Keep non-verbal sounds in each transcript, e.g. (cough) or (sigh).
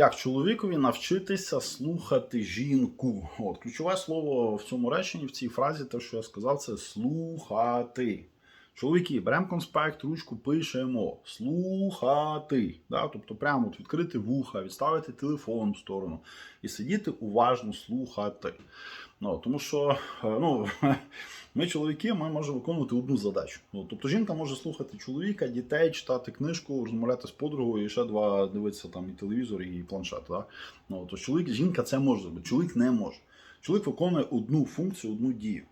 Як чоловікові навчитися слухати жінку? От ключове слово в цьому реченні, в цій фразі, те, що я сказав, це слухати. Чоловіки, беремо конспект, ручку, пишемо слухати. Да? Тобто прямо от відкрити вуха, відставити телефон в сторону і сидіти уважно слухати. Ну, тому що е, ну, (laughs) ми, чоловіки, ми можемо виконувати одну задачу. Ну, тобто жінка може слухати чоловіка, дітей, читати книжку, розмовляти з подругою і ще два дивитися там і телевізор, і планшет. Да? Ну, то чоловік, жінка це може зробити, чоловік не може. Чоловік виконує одну функцію, одну дію.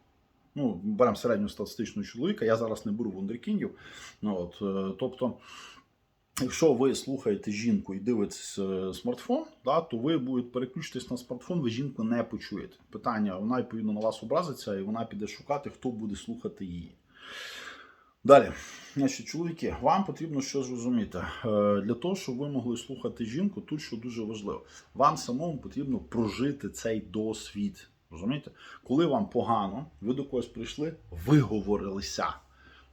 Ну, беремо середньостатистичного чоловіка, я зараз не беру вундеркіндів. Ну, от, е, тобто, якщо ви слухаєте жінку і дивитесь е, смартфон, да, то ви будете переключитись на смартфон, ви жінку не почуєте. Питання, вона відповідно на вас образиться, і вона піде шукати, хто буде слухати її. Далі, значить, чоловіки, вам потрібно що зрозуміти. Е, Для того, щоб ви могли слухати жінку, тут що дуже важливо, вам самому потрібно прожити цей досвід. Розумієте? Коли вам погано, ви до когось прийшли, виговорилися.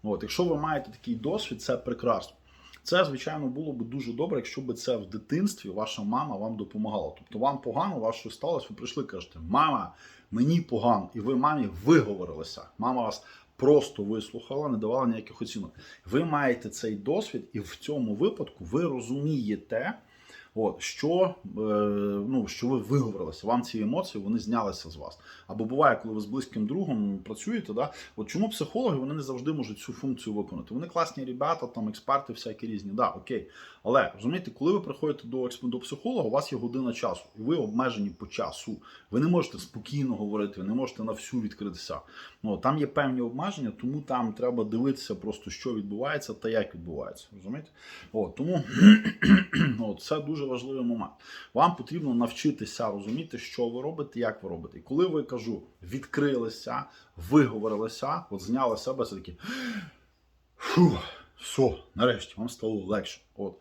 От, якщо ви маєте такий досвід, це прекрасно. Це, звичайно, було б дуже добре, якщо б це в дитинстві ваша мама вам допомагала. Тобто вам погано, вас щось сталося, ви прийшли кажете, мама, мені погано, і ви мамі виговорилися. Мама вас просто вислухала, не давала ніяких оцінок. Ви маєте цей досвід, і в цьому випадку ви розумієте, От, що, е, ну, що ви виговорилися, вам ці емоції вони знялися з вас. Або буває, коли ви з близьким другом працюєте, да? от чому психологи вони не завжди можуть цю функцію виконати? Вони класні ребята, там експерти всякі різні, да, окей. Але розумієте, коли ви приходите до, до психолога, у вас є година часу, і ви обмежені по часу. Ви не можете спокійно говорити, ви не можете на всю відкритися. Ну, там є певні обмеження, тому там треба дивитися просто, що відбувається та як відбувається. Розумієте? От, тому (clears throat) це дуже важливий момент. Вам потрібно навчитися розуміти, що ви робите, як ви робите. І коли ви кажу, відкрилися, виговорилися, от зняли себе це такі. Фу, все, нарешті вам стало легше. От.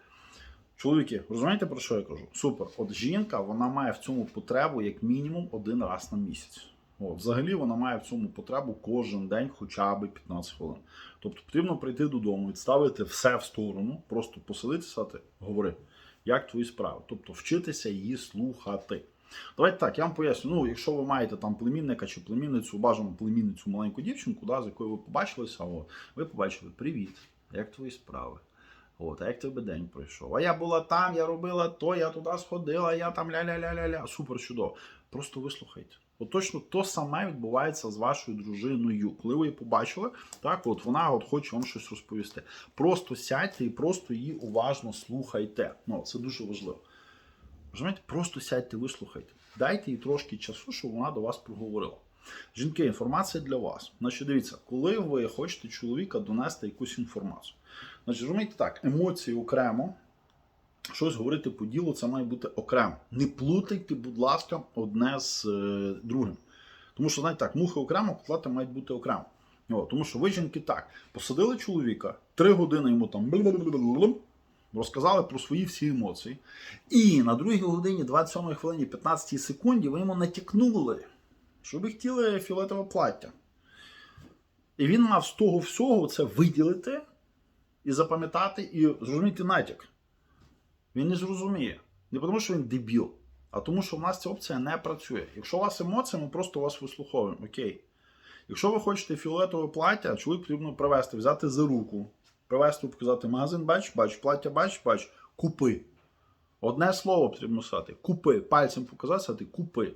Чоловіки, розумієте про що я кажу? Супер. От жінка вона має в цьому потребу як мінімум один раз на місяць. От, взагалі вона має в цьому потребу кожен день хоча б 15 хвилин. Тобто потрібно прийти додому, відставити все в сторону, просто посидити, сказати, говори, як твої справи. Тобто вчитися її слухати. Давайте так, я вам поясню. Ну, якщо ви маєте там племінника чи племінницю, бажано племінницю маленьку дівчинку, да, з якою ви побачилися, о, ви побачили привіт, як твої справи. От, а як тебе день пройшов? А я була там, я робила то, я туди сходила, я там ля-ля-ля-ля-ля. Супер чудово. Просто вислухайте. От точно то саме відбувається з вашою дружиною. Коли ви її побачили, так от вона от хоче вам щось розповісти. Просто сядьте і просто її уважно слухайте. Ну, це дуже важливо. Розумієте? Просто сядьте, вислухайте. Дайте їй трошки часу, щоб вона до вас проговорила. Жінки, інформація для вас. Значить, дивіться, коли ви хочете чоловіка донести якусь інформацію. Значить, розумієте так, емоції окремо, щось говорити по ділу, це має бути окремо. Не плутайте, будь ласка, одне з е, другим. Тому що, знаєте так, мухи окремо, котлети мають бути окремо. О, тому що ви жінки так, посадили чоловіка, три години йому там розказали про свої всі емоції. І на другій годині, 27 хвилині, 15 секунді ви йому натякнули, що ви хотіли фіолетове плаття. І він мав з того всього це виділити і запам'ятати, і зрозуміти натяк. Він не зрозуміє. Не тому, що він дебіл, а тому, що в нас ця опція не працює. Якщо у вас емоції, ми просто вас вислуховуємо. Окей. Якщо ви хочете фіолетове плаття, чоловік потрібно привезти, взяти за руку, привезти, показати магазин, бач, бач, плаття, бач, бач, купи. Одне слово потрібно сказати. Купи. Пальцем показати, купи.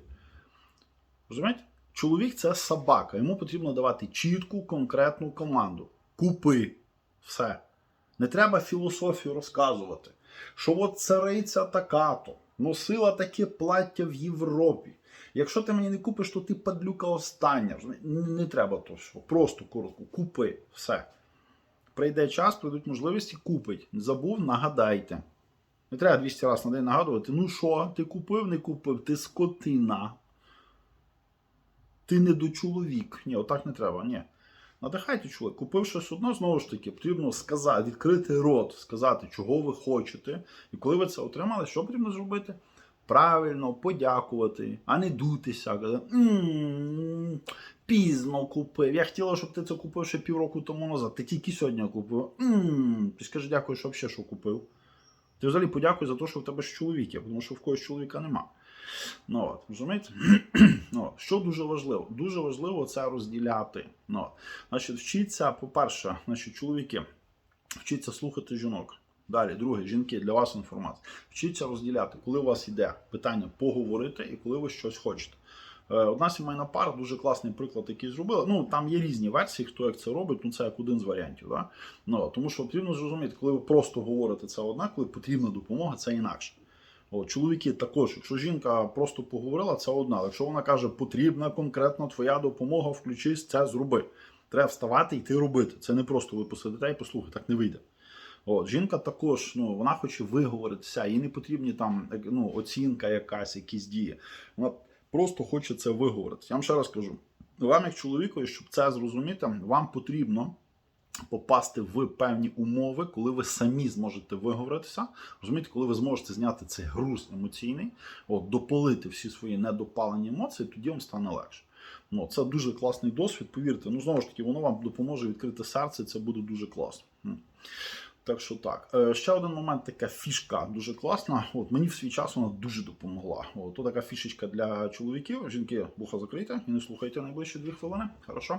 Розумієте? Чоловік це собака. Йому потрібно давати чітку, конкретну команду. Купи. Все. Не треба філософію розказувати. Що от цариця така-то носила таке плаття в Європі. Якщо ти мені не купиш, то ти падлюка остання. Не, треба то що. Просто коротко. Купи. Все. Прийде час, прийдуть можливості, купить. Не забув, нагадайте. Не треба 200 разів на день нагадувати. Ну що, ти купив, не купив, ти скотина. Ти не до чоловік. Ні, отак не треба. Ні. Надихайте чоловік. Купив щось одно, знову ж таки, потрібно сказати, відкрити рот, сказати, чого ви хочете. І коли ви це отримали, що потрібно зробити? Правильно, подякувати, а не дутися. казати, «М, Пізно купив. Я хотіла, щоб ти це купив ще півроку тому назад. Ти тільки сьогодні купив. «М, скажи дякую, що взагалі що купив. Ти взагалі подякуй за те, що в тебе ж чоловік є, тому що в когось чоловіка нема. Ну, от, розумієте? (clears throat) ну, що дуже важливо? Дуже важливо це розділяти. Ну, значить, вчіться, по-перше, значить, чоловіки, вчіться слухати жінок. Далі, друге, жінки, для вас інформація. Вчіться розділяти, коли у вас йде питання поговорити і коли ви щось хочете. Е, Одна сімейна пара, дуже класний приклад, який зробила. Ну там є різні версії, хто як це робить. Ну це як один з варіантів. Да? Ну, тому що потрібно зрозуміти, коли ви просто говорите це одна, коли потрібна допомога, це інакше. От, чоловіки також, якщо жінка просто поговорила, це одна. Але Якщо вона каже, потрібна конкретно твоя допомога, включись, це зроби. Треба вставати і йти робити. Це не просто ви посидите і послухайте, так не вийде. От, жінка також, ну, вона хоче виговоритися, їй не потрібні там ну, оцінка якась, якісь дії. Вона просто хоче це виговоритися. Я вам ще раз кажу: вам, як чоловікові, щоб це зрозуміти, вам потрібно попасти в певні умови, коли ви самі зможете виговоритися. Розумієте, коли ви зможете зняти цей груз емоційний, от, дополити всі свої недопалені емоції, тоді вам стане легше. Ну, це дуже класний досвід, повірте. Ну, знову ж таки, воно вам допоможе відкрити серце, і це буде дуже класно. Так що так. Е, Ще один момент, така фішка дуже класна. От мені в свій час вона дуже допомогла. От то така фішечка для чоловіків. Жінки, вуха закрийте і не слухайте найближчі дві хвилини. Хорошо.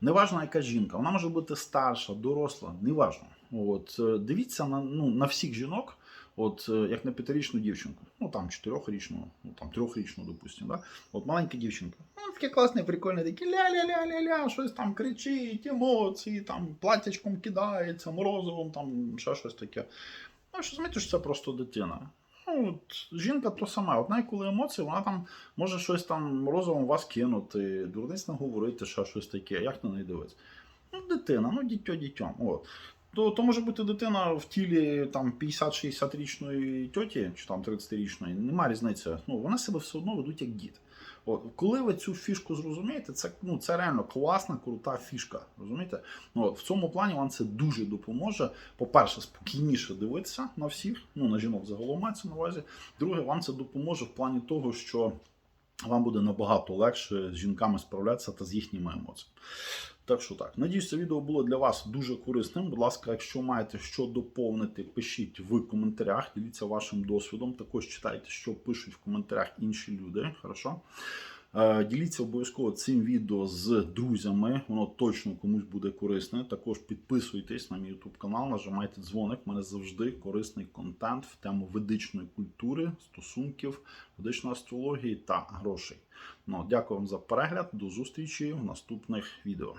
Неважно, яка жінка, вона може бути старша, доросла, неважно. От е, дивіться на, ну, на всіх жінок. От е, як на п'ятирічну дівчинку, ну там чотирьохрічну, ну там трьохрічну, допустимо, да? От маленька дівчинка. Ну, таке класне, прикольне, такі ля-ля-ля-ля-ля, щось там кричить, емоції, там платячком кидається, морозивом, там ще щось таке. Ну, що що це просто дитина. Ну, от, жінка то сама, одна, коли емоції, вона там може щось там морозивом вас кинути, дурниць наговорити, ще щось таке, як на неї дивитися. Ну, дитина, ну дітьо дітьом. От. То, то може бути дитина в тілі там 50-60-річної тьоті чи там 30-річної, нема різниці. Ну, вони себе все одно ведуть як діти. От, коли ви цю фішку зрозумієте, це, ну, це реально класна, крута фішка. Розумієте? Ну, от, в цьому плані вам це дуже допоможе. По-перше, спокійніше дивитися на всіх, ну на жінок загалом мається на увазі. Друге, вам це допоможе в плані того, що вам буде набагато легше з жінками справлятися та з їхніми емоціями. Так що так, надіюсь, це відео було для вас дуже корисним. Будь ласка, якщо маєте що доповнити, пишіть в коментарях, діліться вашим досвідом. Також читайте, що пишуть в коментарях інші люди. Хорошо? Е, Діліться обов'язково цим відео з друзями, воно точно комусь буде корисне. Також підписуйтесь на мій YouTube канал, нажимайте дзвоник. У мене завжди корисний контент в тему ведичної культури, стосунків, ведичної астрології та грошей. Ну, дякую вам за перегляд. До зустрічі в наступних відео.